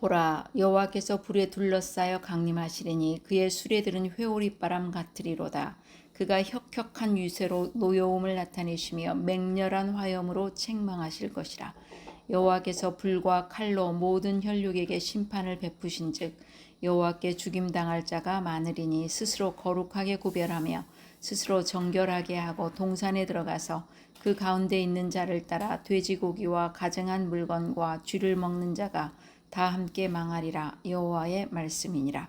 보라 여호와께서 불에 둘러싸여 강림하시리니 그의 수레들은 회오리바람 같으리로다. 그가 혁혁한 유세로 노여움을 나타내시며 맹렬한 화염으로 책망하실 것이라. 여호와께서 불과 칼로 모든 혈육에게 심판을 베푸신즉 여호와께 죽임 당할 자가 많으리니 스스로 거룩하게 구별하며 스스로 정결하게 하고 동산에 들어가서 그 가운데 있는 자를 따라 돼지고기와 가증한 물건과 쥐를 먹는 자가 다 함께 망하리라. 여호와의 말씀이니라.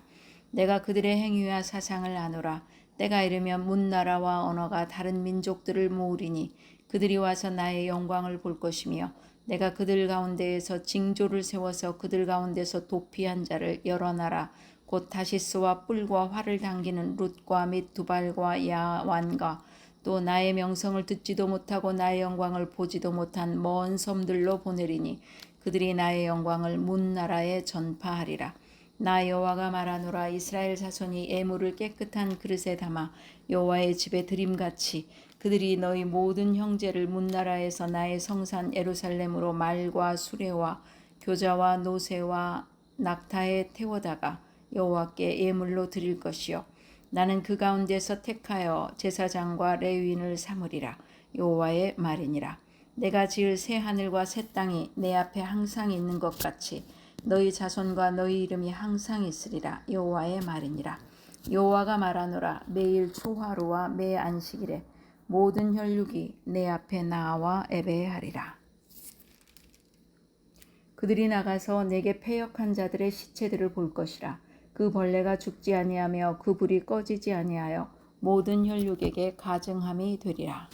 내가 그들의 행위와 사상을 아노라. 때가 이르면 문나라와 언어가 다른 민족들을 모으리니 그들이 와서 나의 영광을 볼 것이며 내가 그들 가운데에서 징조를 세워서 그들 가운데서 도피한 자를 여러 나라. 곧 다시스와 뿔과 활을 당기는 룻과 및 두발과 야완과 또 나의 명성을 듣지도 못하고 나의 영광을 보지도 못한 먼 섬들로 보내리니 그들이 나의 영광을 문 나라에 전파하리라. 나 여호와가 말하노라. 이스라엘 자손이 애물을 깨끗한 그릇에 담아 여호와의 집에 드림같이 그들이 너희 모든 형제를 문 나라에서 나의 성산 예루살렘으로 말과 수레와 교자와 노새와 낙타에 태워다가 여호와께 예물로 드릴 것이요. 나는 그 가운데서 택하여 제사장과 레위인을 삼으리라. 여호와의 말이니라 내가 지을 새 하늘과 새 땅이 내 앞에 항상 있는 것 같이 너희 자손과 너희 이름이 항상 있으리라 여호와의 말이니라. 여호와가 말하노라 매일 초하루와 매 안식일에 모든 혈육이 내 앞에 나와 예배하리라. 그들이 나가서 내게 패역한 자들의 시체들을 볼 것이라. 그 벌레가 죽지 아니하며 그 불이 꺼지지 아니하여 모든 혈육에게 가증함이 되리라.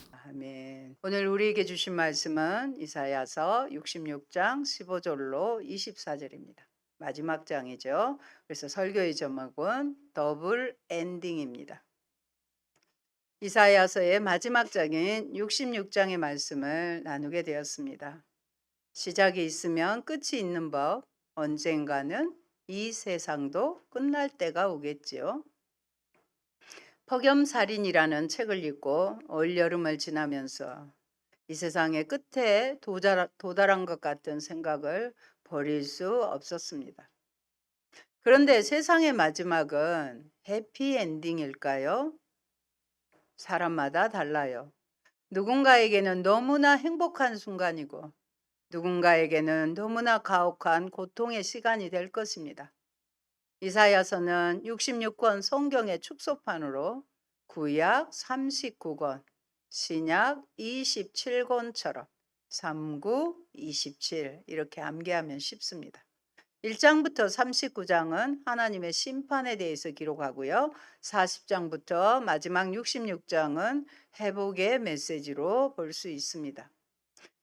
오늘 우리에게 주신 말씀은 이사야서 66장 15절로 24절입니다. 마지막 장이죠. 그래서 설교의 제목은 더블 엔딩입니다. 이사야서의 마지막 장인 66장의 말씀을 나누게 되었습니다. 시작이 있으면 끝이 있는 법, 언젠가는 이 세상도 끝날 때가 오겠지요. 폭염살인이라는 책을 읽고 올여름을 지나면서 이 세상의 끝에 도달, 도달한 것 같은 생각을 버릴 수 없었습니다. 그런데 세상의 마지막은 해피엔딩일까요? 사람마다 달라요. 누군가에게는 너무나 행복한 순간이고 누군가에게는 너무나 가혹한 고통의 시간이 될 것입니다. 이사야서는 66권 성경의 축소판으로 구약 39권, 신약 27권처럼 39, 27 이렇게 암기하면 쉽습니다. 1장부터 39장은 하나님의 심판에 대해서 기록하고요. 40장부터 마지막 66장은 회복의 메시지로 볼 수 있습니다.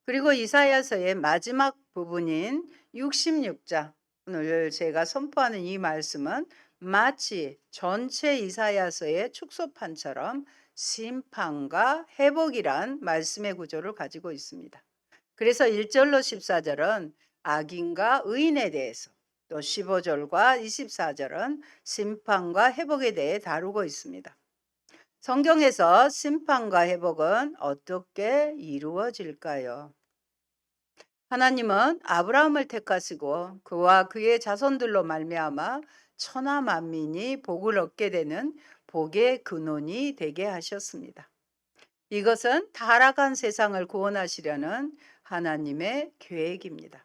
그리고 이사야서의 마지막 부분인 66장 오늘 제가 선포하는 이 말씀은 마치 전체 이사야서의 축소판처럼 심판과 회복이란 말씀의 구조를 가지고 있습니다. 그래서 1절로 14절은 악인과 의인에 대해서 또 15절과 24절은 심판과 회복에 대해 다루고 있습니다. 성경에서 심판과 회복은 어떻게 이루어질까요? 하나님은 아브라함을 택하시고 그와 그의 자손들로 말미암아 천하 만민이 복을 얻게 되는 복의 근원이 되게 하셨습니다. 이것은 타락한 세상을 구원하시려는 하나님의 계획입니다.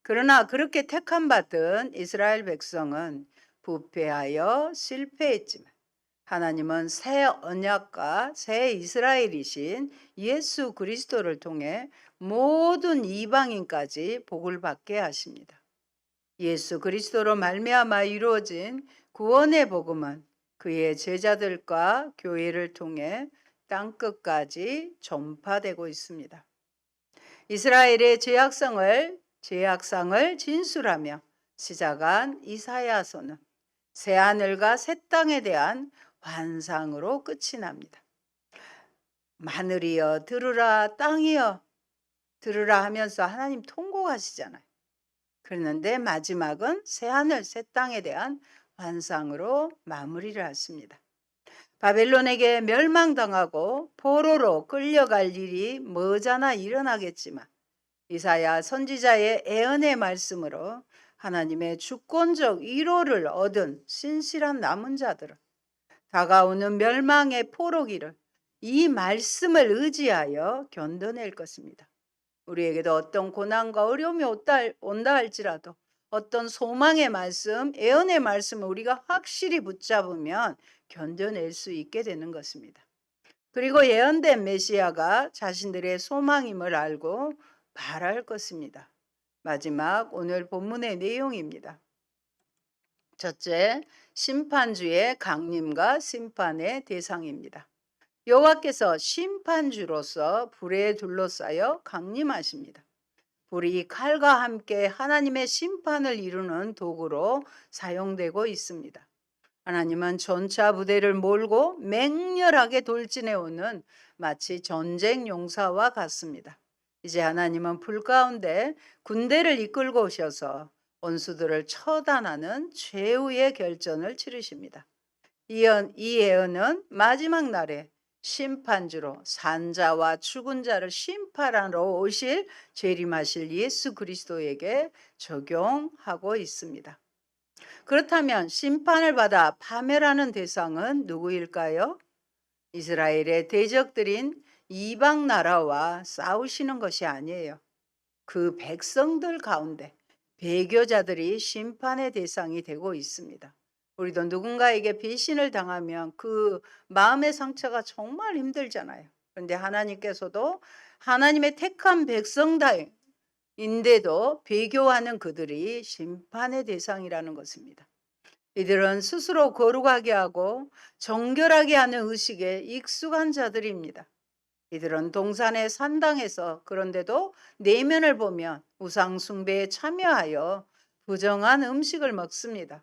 그러나 그렇게 택함 받은 이스라엘 백성은 부패하여 실패했지만 하나님은 새 언약과 새 이스라엘이신 예수 그리스도를 통해 모든 이방인까지 복을 받게 하십니다. 예수 그리스도로 말미암아 이루어진 구원의 복음은 그의 제자들과 교회를 통해 땅 끝까지 전파되고 있습니다. 이스라엘의 죄악성을 죄악상을 진술하며 시작한 이사야서는 새 하늘과 새 땅에 대한 환상으로 끝이 납니다. 마늘이여 들으라 땅이여 들으라 하면서 하나님 통곡하시잖아요. 그랬는데 마지막은 새 하늘 새 땅에 대한 환상으로 마무리를 하십니다. 바벨론에게 멸망당하고 포로로 끌려갈 일이 머지않아 일어나겠지만 이사야 선지자의 애언의 말씀으로 하나님의 주권적 1호를 얻은 신실한 남은 자들은 다가오는 멸망의 포로기를 이 말씀을 의지하여 견뎌낼 것입니다. 우리에게도 어떤 고난과 어려움이 온다 할지라도 어떤 소망의 말씀, 애언의 말씀을 우리가 확실히 붙잡으면 견뎌낼 수 있게 되는 것입니다. 그리고 예언된 메시아가 자신들의 소망임을 알고 말할 것입니다. 마지막 오늘 본문의 내용입니다. 첫째, 심판주의 강림과 심판의 대상입니다. 여호와께서 심판주로서 불에 둘러싸여 강림하십니다. 불이 칼과 함께 하나님의 심판을 이루는 도구로 사용되고 있습니다. 하나님은 전차 부대를 몰고 맹렬하게 돌진해 오는 마치 전쟁 용사와 같습니다. 이제 하나님은 불 가운데 군대를 이끌고 오셔서 원수들을 처단하는 최후의 결전을 치르십니다. 이, 예언은 마지막 날에 심판주로 산자와 죽은 자를 심판하러 오실 재림하실 예수 그리스도에게 적용하고 있습니다. 그렇다면 심판을 받아 파멸하는 대상은 누구일까요? 이스라엘의 대적들인 이방 나라와 싸우시는 것이 아니에요. 그 백성들 가운데 배교자들이 심판의 대상이 되고 있습니다. 우리도 누군가에게 배신을 당하면 그 마음의 상처가 정말 힘들잖아요. 그런데 하나님께서도 하나님의 택한 백성다인데도 배교하는 그들이 심판의 대상이라는 것입니다. 이들은 스스로 거룩하게 하고 정결하게 하는 의식에 익숙한 자들입니다. 이들은 동산의 산당에서 그런데도 내면을 보면 우상 숭배에 참여하여 부정한 음식을 먹습니다.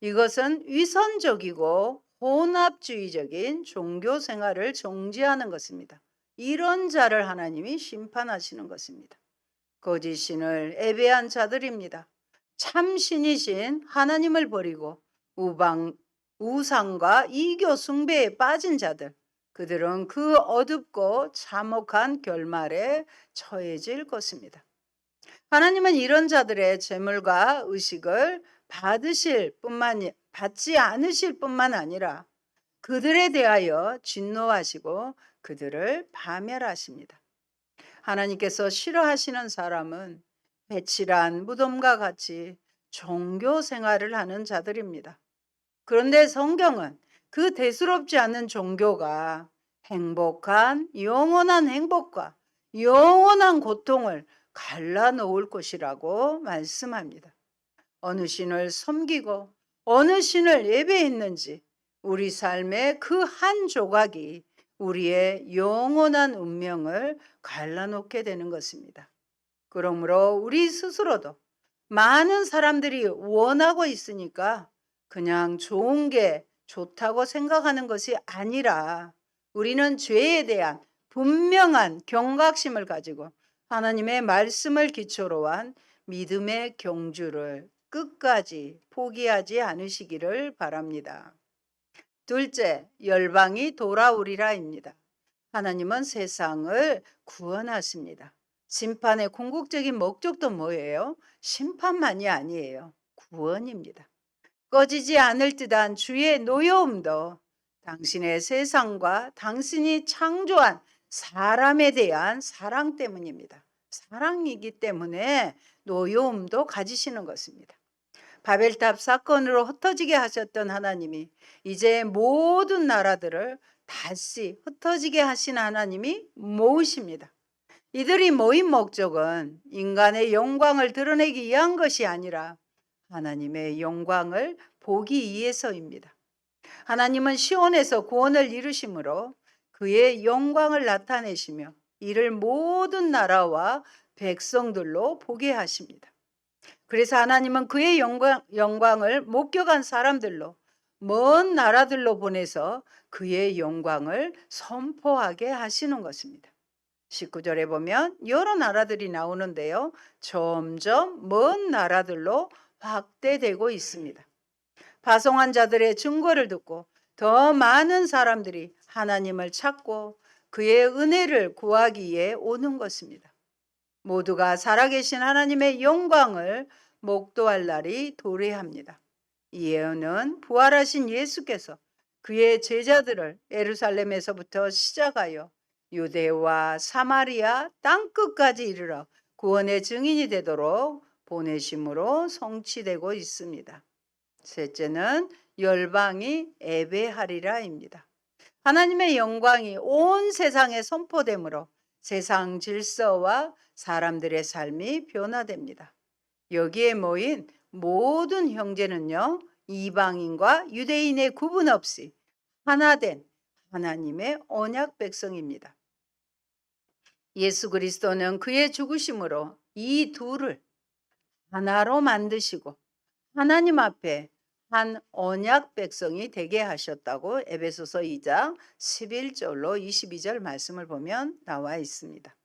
이것은 위선적이고 혼합주의적인 종교 생활을 정지하는 것입니다. 이런 자를 하나님이 심판하시는 것입니다. 거짓신을 애배한 자들입니다. 참신이신 하나님을 버리고 우방 우상과 이교 숭배에 빠진 자들 그들은 그 어둡고 참혹한 결말에 처해질 것입니다. 하나님은 이런 자들의 재물과 의식을 받으실 뿐만 받지 않으실 뿐만 아니라 그들에 대하여 진노하시고 그들을 파멸하십니다. 하나님께서 싫어하시는 사람은 배칠한 무덤과 같이 종교 생활을 하는 자들입니다. 그런데 성경은 그 대수롭지 않은 종교가 행복한 영원한 행복과 영원한 고통을 갈라놓을 것이라고 말씀합니다. 어느 신을 섬기고 어느 신을 예배했는지 우리 삶의 그 한 조각이 우리의 영원한 운명을 갈라놓게 되는 것입니다. 그러므로 우리 스스로도 많은 사람들이 원하고 있으니까 그냥 좋은 게 좋다고 생각하는 것이 아니라 우리는 죄에 대한 분명한 경각심을 가지고 하나님의 말씀을 기초로 한 믿음의 경주를 끝까지 포기하지 않으시기를 바랍니다. 둘째, 열방이 돌아오리라입니다. 하나님은 세상을 구원하십니다. 심판의 궁극적인 목적도 뭐예요? 심판만이 아니에요. 구원입니다. 꺼지지 않을 듯한 주의 노여움도 당신의 세상과 당신이 창조한 사람에 대한 사랑 때문입니다. 사랑이기 때문에 노여움도 가지시는 것입니다. 바벨탑 사건으로 흩어지게 하셨던 하나님이 이제 모든 나라들을 다시 흩어지게 하신 하나님이 모으십니다. 이들이 모인 목적은 인간의 영광을 드러내기 위한 것이 아니라 하나님의 영광을 보기 위해서입니다. 하나님은 시온에서 구원을 이루심으로 그의 영광을 나타내시며 이를 모든 나라와 백성들로 보게 하십니다. 그래서 하나님은 그의 영광, 영광을 목격한 사람들로 먼 나라들로 보내서 그의 영광을 선포하게 하시는 것입니다. 19절에 보면 여러 나라들이 나오는데요. 점점 먼 나라들로 확대되고 있습니다. 파송한 자들의 증거를 듣고 더 많은 사람들이 하나님을 찾고 그의 은혜를 구하기 위해 오는 것입니다. 모두가 살아계신 하나님의 영광을 목도할 날이 도래합니다. 이 예언은 부활하신 예수께서 그의 제자들을 예루살렘에서부터 시작하여 유대와 사마리아 땅 끝까지 이르러 구원의 증인이 되도록 보내심으로 성취되고 있습니다. 셋째는 열방이 예배하리라입니다. 하나님의 영광이 온 세상에 선포되므로 세상 질서와 사람들의 삶이 변화됩니다. 여기에 모인 모든 형제는요, 이방인과 유대인의 구분 없이 하나된 하나님의 언약 백성입니다. 예수 그리스도는 그의 죽으심으로 이 둘을 하나로 만드시고 하나님 앞에 한 언약 백성이 되게 하셨다고 에베소서 2장 11절로 22절 말씀을 보면 나와 있습니다.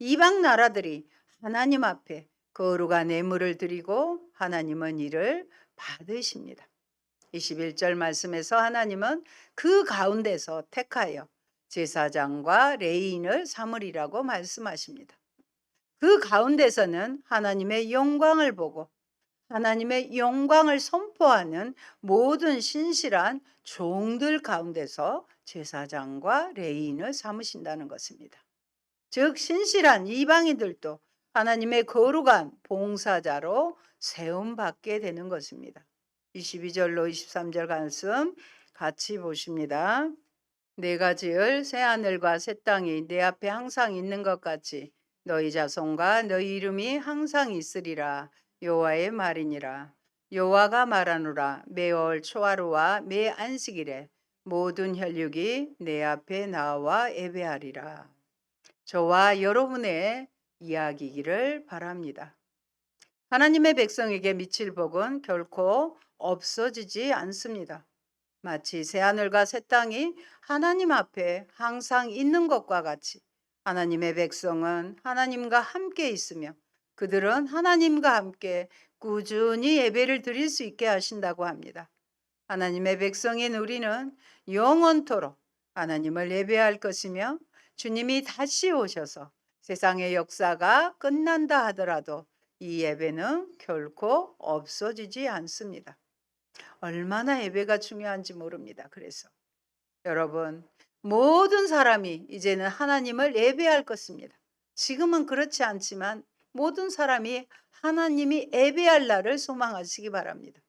이방 나라들이 하나님 앞에 거룩한 예물을 드리고 하나님은 이를 받으십니다. 21절 말씀에서 하나님은 그 가운데서 택하여 제사장과 레인을 삼으리라고 말씀하십니다. 그 가운데서는 하나님의 영광을 보고 하나님의 영광을 선포하는 모든 신실한 종들 가운데서 제사장과 레인을 삼으신다는 것입니다. 즉 신실한 이방인들도 하나님의 거룩한 봉사자로 세움 받게 되는 것입니다. 22절로 23절 말씀 같이 보십니다. 내가 지을 새 하늘과 새 땅이 내 앞에 항상 있는 것 같이 너희 자손과 너희 이름이 항상 있으리라 여호와의 말이니라 여호와가 말하노라 매월 초하루와 매 안식일에 모든 혈육이 내 앞에 나와 예배하리라 저와 여러분의 이야기기를 바랍니다. 하나님의 백성에게 미칠 복은 결코 없어지지 않습니다. 마치 새하늘과 새 땅이 하나님 앞에 항상 있는 것과 같이 하나님의 백성은 하나님과 함께 있으며 그들은 하나님과 함께 꾸준히 예배를 드릴 수 있게 하신다고 합니다. 하나님의 백성인 우리는 영원토록 하나님을 예배할 것이며 주님이 다시 오셔서 세상의 역사가 끝난다 하더라도 이 예배는 결코 없어지지 않습니다. 얼마나 예배가 중요한지 모릅니다. 그래서 여러분 모든 사람이 이제는 하나님을 예배할 것입니다. 지금은 그렇지 않지만 모든 사람이 하나님이 예배할 날을 소망하시기 바랍니다.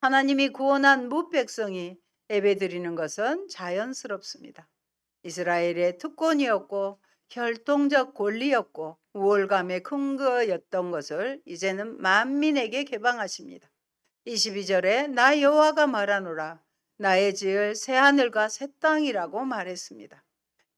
하나님이 구원한 무백성이 예배 드리는 것은 자연스럽습니다. 이스라엘의 특권이었고 혈통적 권리였고 우월감의 근거였던 것을 이제는 만민에게 개방하십니다. 22절에 나 여호와가 말하노라 나의 지을 새 하늘과 새 땅이라고 말했습니다.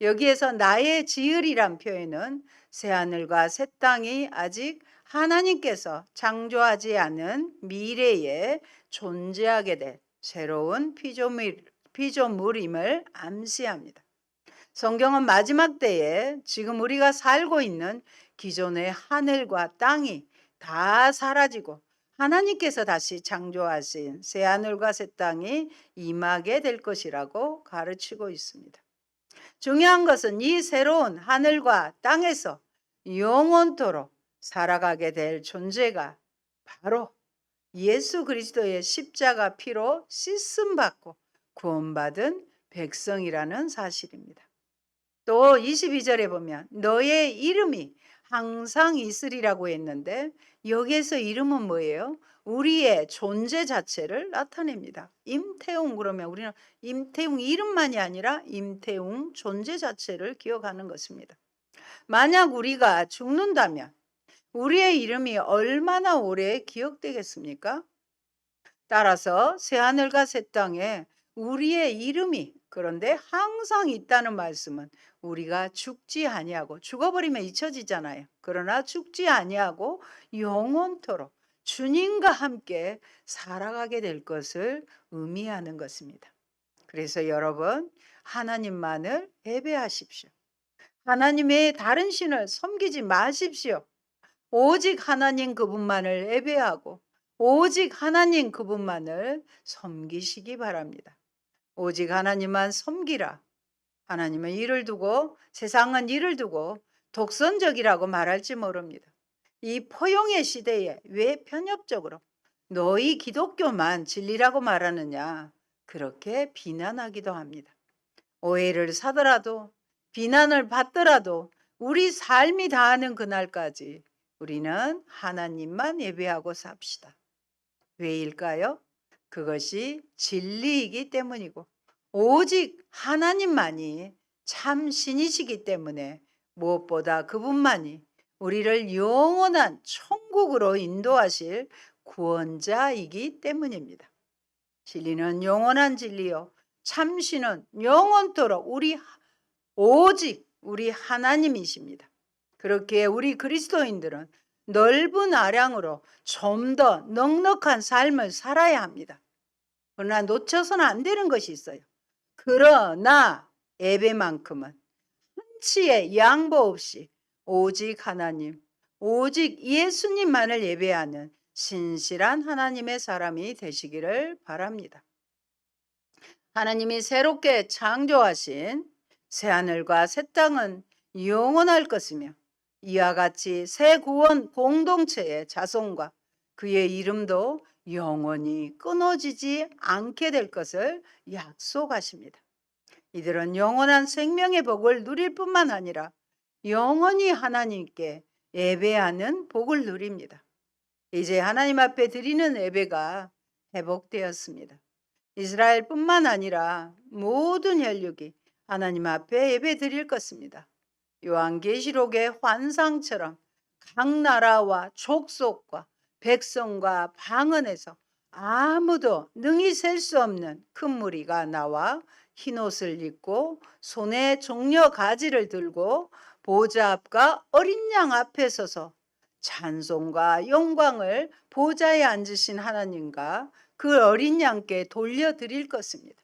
여기에서 나의 지을이란 표현은 새 하늘과 새 땅이 아직 하나님께서 창조하지 않은 미래에 존재하게 될 새로운 피조물, 피조물임을 암시합니다. 성경은 마지막 때에 지금 우리가 살고 있는 기존의 하늘과 땅이 다 사라지고 하나님께서 다시 창조하신 새 하늘과 새 땅이 임하게 될 것이라고 가르치고 있습니다. 중요한 것은 이 새로운 하늘과 땅에서 영원토록 살아가게 될 존재가 바로 예수 그리스도의 십자가 피로 씻음 받고 구원받은 백성이라는 사실입니다. 또 22절에 보면 너의 이름이 항상 있으리라고 했는데 여기에서 이름은 뭐예요? 우리의 존재 자체를 나타냅니다. 임태웅 그러면 우리는 임태웅 이름만이 아니라 임태웅 존재 자체를 기억하는 것입니다. 만약 우리가 죽는다면 우리의 이름이 얼마나 오래 기억되겠습니까? 따라서 새하늘과 새 땅에 우리의 이름이 그런데 항상 있다는 말씀은 우리가 죽지 아니하고 죽어버리면 잊혀지잖아요. 그러나 죽지 아니하고 영원토록 주님과 함께 살아가게 될 것을 의미하는 것입니다. 그래서 여러분 하나님만을 예배하십시오. 하나님의 다른 신을 섬기지 마십시오. 오직 하나님 그분만을 예배하고 오직 하나님 그분만을 섬기시기 바랍니다. 오직 하나님만 섬기라. 하나님은 일을 두고 세상은 일을 두고 독선적이라고 말할지 모릅니다. 이 포용의 시대에 왜 편협적으로 너희 기독교만 진리라고 말하느냐 그렇게 비난하기도 합니다. 오해를 사더라도 비난을 받더라도 우리 삶이 다하는 그날까지 우리는 하나님만 예배하고 삽시다. 왜일까요? 그것이 진리이기 때문이고 오직 하나님만이 참 신이시기 때문에 무엇보다 그분만이 우리를 영원한 천국으로 인도하실 구원자이기 때문입니다. 진리는 영원한 진리요. 참신은 영원토록 우리 오직 우리 하나님이십니다. 그렇게 우리 그리스도인들은 넓은 아량으로 좀 더 넉넉한 삶을 살아야 합니다. 그러나 놓쳐서는 안 되는 것이 있어요. 그러나 예배만큼은 한치의 양보 없이 오직 하나님, 오직 예수님만을 예배하는 신실한 하나님의 사람이 되시기를 바랍니다. 하나님이 새롭게 창조하신 새하늘과 새 땅은 영원할 것이며 이와 같이 새 구원 공동체의 자손과 그의 이름도 영원히 끊어지지 않게 될 것을 약속하십니다. 이들은 영원한 생명의 복을 누릴 뿐만 아니라 영원히 하나님께 예배하는 복을 누립니다. 이제 하나님 앞에 드리는 예배가 회복되었습니다. 이스라엘뿐만 아니라 모든 혈육이 하나님 앞에 예배 드릴 것입니다. 요한계시록의 환상처럼 각 나라와 족속과 백성과 방언에서 아무도 능히 셀 수 없는 큰 무리가 나와 흰 옷을 입고 손에 종려 가지를 들고 보좌 앞과 어린 양 앞에 서서 찬송과 영광을 보좌에 앉으신 하나님과 그 어린 양께 돌려드릴 것입니다.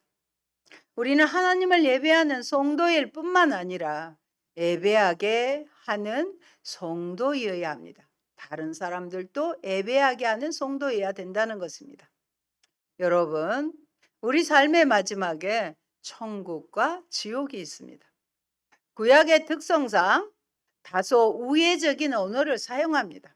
우리는 하나님을 예배하는 성도일 뿐만 아니라 예배하게 하는 성도여야 합니다. 다른 사람들도 예배하게 하는 성도여야 된다는 것입니다. 여러분, 우리 삶의 마지막에 천국과 지옥이 있습니다. 구약의 특성상 다소 우회적인 언어를 사용합니다.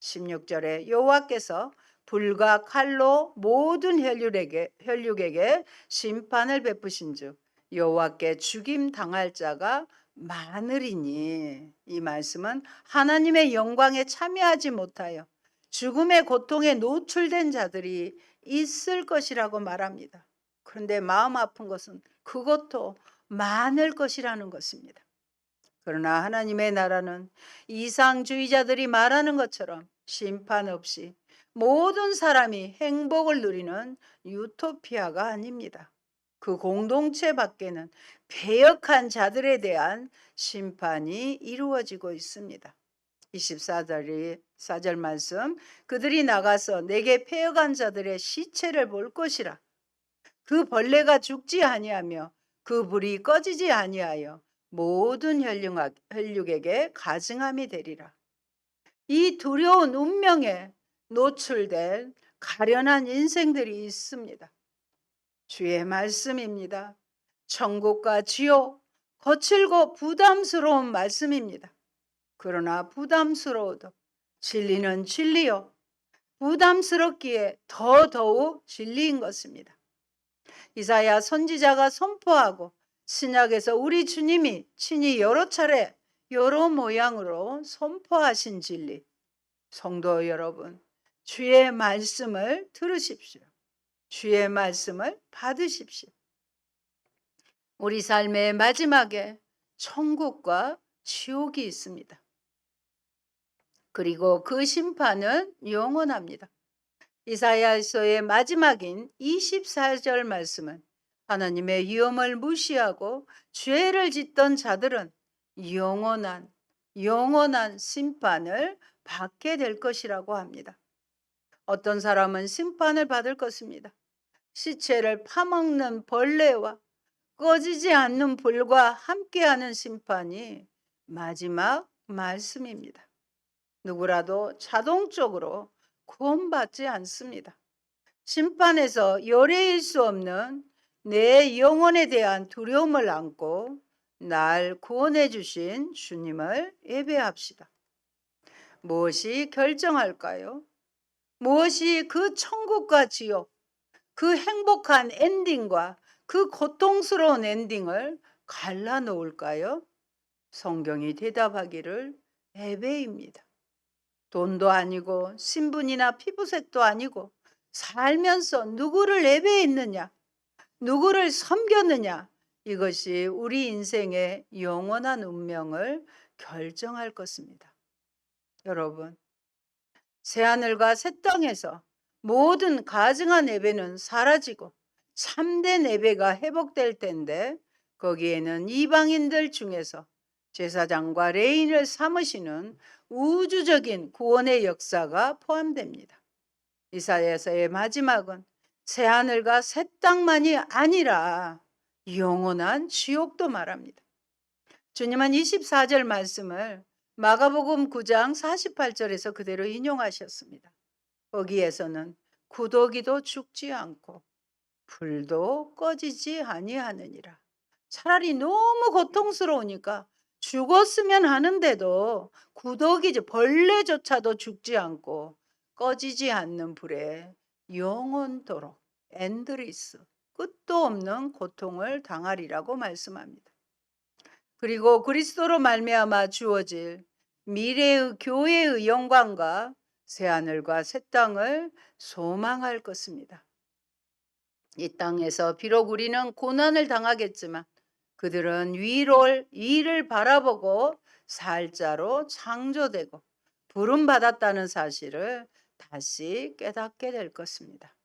16절에 여호와께서 불과 칼로 모든 혈육에게, 혈육에게 심판을 베푸신즉 여호와께 죽임 당할 자가 많으리니 이 말씀은 하나님의 영광에 참여하지 못하여 죽음의 고통에 노출된 자들이 있을 것이라고 말합니다. 그런데 마음 아픈 것은 그것도 많을 것이라는 것입니다. 그러나 하나님의 나라는 이상주의자들이 말하는 것처럼 심판 없이 모든 사람이 행복을 누리는 유토피아가 아닙니다. 그 공동체 밖에는 배역한 자들에 대한 심판이 이루어지고 있습니다. 24절이 4절 말씀 그들이 나가서 내게 폐역한 자들의 시체를 볼 것이라 그 벌레가 죽지 아니하며 그 불이 꺼지지 아니하여 모든 혈육, 혈육에게 가증함이 되리라. 이 두려운 운명에 노출될 가련한 인생들이 있습니다. 주의 말씀입니다. 천국과 지옥, 거칠고 부담스러운 말씀입니다. 그러나 부담스러워도 진리는 진리요. 부담스럽기에 더더욱 진리인 것입니다. 이사야 선지자가 선포하고 신약에서 우리 주님이 친히 여러 차례 여러 모양으로 선포하신 진리. 성도 여러분, 주의 말씀을 들으십시오. 주의 말씀을 받으십시오. 우리 삶의 마지막에 천국과 지옥이 있습니다. 그리고 그 심판은 영원합니다. 이사야서의 마지막인 24절 말씀은 하나님의 위엄을 무시하고 죄를 짓던 자들은 영원한 영원한 심판을 받게 될 것이라고 합니다. 어떤 사람은 심판을 받을 것입니다. 시체를 파먹는 벌레와 꺼지지 않는 불과 함께하는 심판이 마지막 말씀입니다. 누구라도 자동적으로 구원받지 않습니다. 심판에서 열애일 수 없는 내 영혼에 대한 두려움을 안고 날 구원해 주신 주님을 예배합시다. 무엇이 결정할까요? 무엇이 그 천국과 지옥, 그 행복한 엔딩과 그 고통스러운 엔딩을 갈라놓을까요? 성경이 대답하기를 예배입니다. 돈도 아니고 신분이나 피부색도 아니고 살면서 누구를 예배했느냐, 누구를 섬겼느냐, 이것이 우리 인생의 영원한 운명을 결정할 것입니다. 여러분, 새하늘과 새 땅에서 모든 가증한 예배는 사라지고 참된 예배가 회복될 텐데 거기에는 이방인들 중에서 제사장과 레인을 삼으시는 우주적인 구원의 역사가 포함됩니다. 이사야서의 마지막은 새 하늘과 새 땅만이 아니라 영원한 지옥도 말합니다. 주님은 24절 말씀을 마가복음 9장 48절에서 그대로 인용하셨습니다. 거기에서는 구더기도 죽지 않고 불도 꺼지지 아니하느니라. 차라리 너무 고통스러우니까 죽었으면 하는데도 구더기 벌레조차도 죽지 않고 꺼지지 않는 불에 영원토록 엔드리스 끝도 없는 고통을 당하리라고 말씀합니다. 그리고 그리스도로 말미암아 주어질 미래의 교회의 영광과 새 하늘과 새 땅을 소망할 것입니다. 이 땅에서 비록 우리는 고난을 당하겠지만 그들은 위를 위를 바라보고 살자로 창조되고 부름 받았다는 사실을 다시 깨닫게 될 것입니다.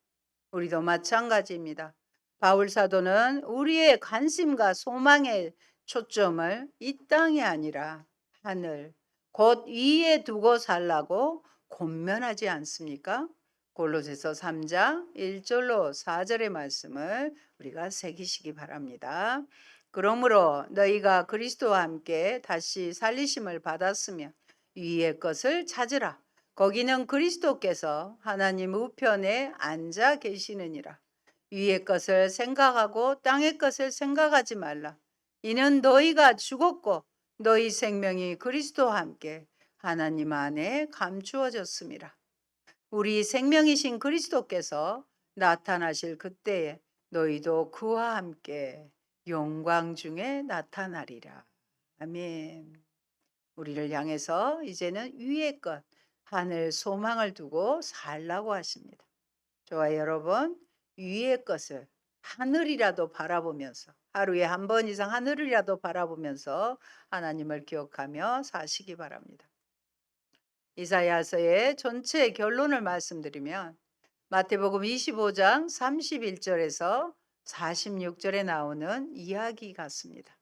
우리도 마찬가지입니다. 바울 사도는 우리의 관심과 소망의 초점을 이 땅이 아니라 하늘, 곧 위에 두고 살라고 권면하지 않습니까? 골로새서 3장 1절로 4절의 말씀을 우리가 새기시기 바랍니다. 그러므로 너희가 그리스도와 함께 다시 살리심을 받았으며 위의 것을 찾으라. 거기는 그리스도께서 하나님 우편에 앉아 계시느니라. 위의 것을 생각하고 땅의 것을 생각하지 말라. 이는 너희가 죽었고 너희 생명이 그리스도와 함께 하나님 안에 감추어졌습니다. 우리 생명이신 그리스도께서 나타나실 그때에 너희도 그와 함께 영광 중에 나타나리라. 아멘. 우리를 향해서 이제는 위의 것, 하늘 소망을 두고 살라고 하십니다. 저와 여러분, 위의 것을 하늘이라도 바라보면서 하루에 한 번 이상 하늘이라도 바라보면서 하나님을 기억하며 사시기 바랍니다. 이사야서의 전체 결론을 말씀드리면 마태복음 25장 31절에서 46절에 나오는 이야기 같습니다.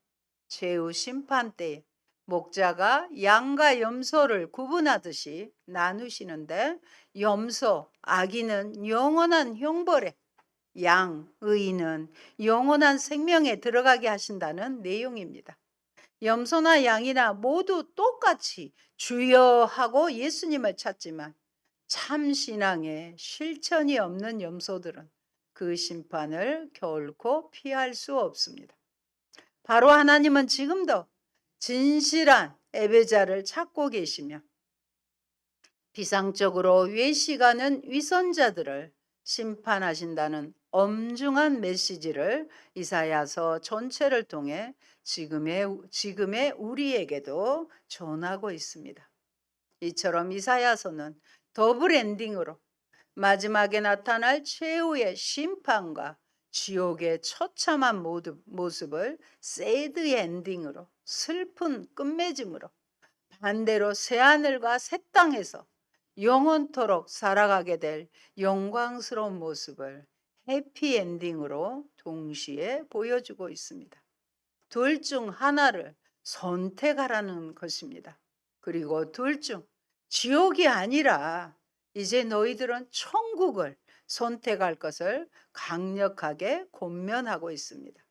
최후 심판 때에 목자가 양과 염소를 구분하듯이 나누시는데 염소, 아기는 영원한 형벌에 양, 의인은 영원한 생명에 들어가게 하신다는 내용입니다. 염소나 양이나 모두 똑같이 주여 하고 예수님을 찾지만 참 신앙에 실천이 없는 염소들은 그 심판을 결코 피할 수 없습니다. 바로 하나님은 지금도 진실한 예배자를 찾고 계시며 비상적으로 외식하는 위선자들을 심판하신다는 엄중한 메시지를 이사야서 전체를 통해 지금의 지금의 우리에게도 전하고 있습니다. 이처럼 이사야서는 더블 엔딩으로 마지막에 나타날 최후의 심판과 지옥의 처참한 모습을 새드 엔딩으로 슬픈 끝맺음으로 반대로 새 하늘과 새 땅에서 영원토록 살아가게 될 영광스러운 모습을 해피 엔딩으로 동시에 보여주고 있습니다. 둘 중 하나를 선택하라는 것입니다. 그리고 둘 중 지옥이 아니라 이제 너희들은 천국을 선택할 것을 강력하게 권면하고 있습니다.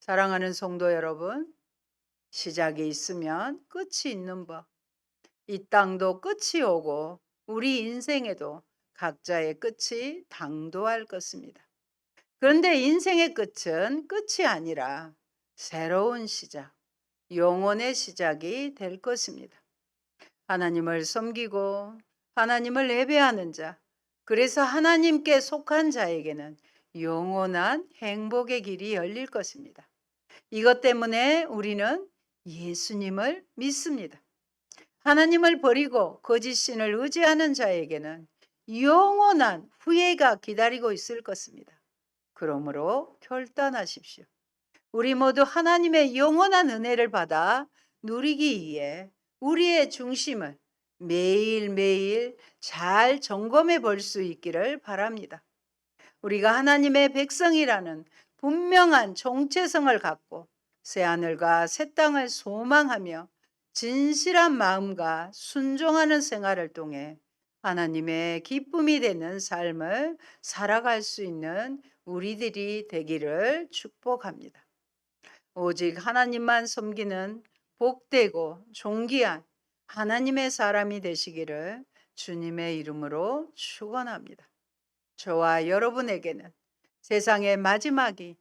사랑하는 성도 여러분, 시작이 있으면 끝이 있는 법. 이 땅도 끝이 오고 우리 인생에도 각자의 끝이 당도할 것입니다. 그런데 인생의 끝은 끝이 아니라 새로운 시작, 영혼의 시작이 될 것입니다. 하나님을 섬기고 하나님을 예배하는 자, 그래서 하나님께 속한 자에게는 영원한 행복의 길이 열릴 것입니다. 이것 때문에 우리는 예수님을 믿습니다. 하나님을 버리고 거짓 신을 의지하는 자에게는 영원한 후회가 기다리고 있을 것입니다. 그러므로 결단하십시오. 우리 모두 하나님의 영원한 은혜를 받아 누리기 위해 우리의 중심을 매일매일 잘 점검해 볼 수 있기를 바랍니다. 우리가 하나님의 백성이라는 분명한 정체성을 갖고 새하늘과 새 땅을 소망하며 진실한 마음과 순종하는 생활을 통해 하나님의 기쁨이 되는 삶을 살아갈 수 있는 우리들이 되기를 축복합니다. 오직 하나님만 섬기는 복되고 존귀한 하나님의 사람이 되시기를 주님의 이름으로 축원합니다. 저와 여러분에게는 세상의 마지막이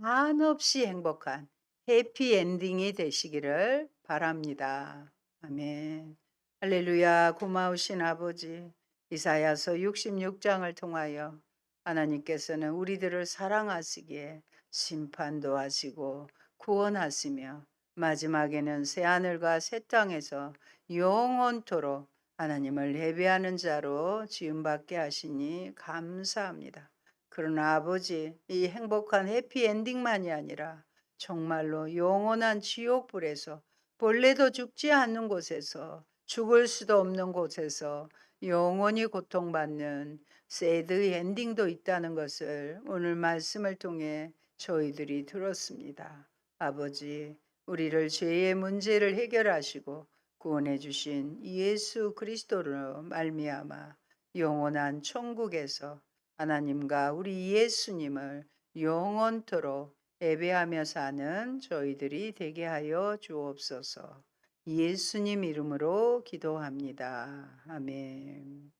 한없이 행복한 해피 엔딩이 되시기를 바랍니다. 아멘. 할렐루야 고마우신 아버지 이사야서 66장을 통하여 하나님께서는 우리들을 사랑하시기에 심판도 하시고 구원하시며 마지막에는 새 하늘과 새 땅에서 영원토록 하나님을 예배하는 자로 지음받게 하시니 감사합니다. 그러나 아버지 이 행복한 해피 엔딩만이 아니라 정말로 영원한 지옥불에서 본래도 죽지 않는 곳에서 죽을 수도 없는 곳에서 영원히 고통받는 새드 엔딩도 있다는 것을 오늘 말씀을 통해 저희들이 들었습니다. 아버지, 우리를 죄의 문제를 해결하시고 구원해 주신 예수 그리스도로 말미암아 영원한 천국에서 하나님과 우리 예수님을 영원토록 예배하며 사는 저희들이 되게 하여 주옵소서. 예수님 이름으로 기도합니다. 아멘.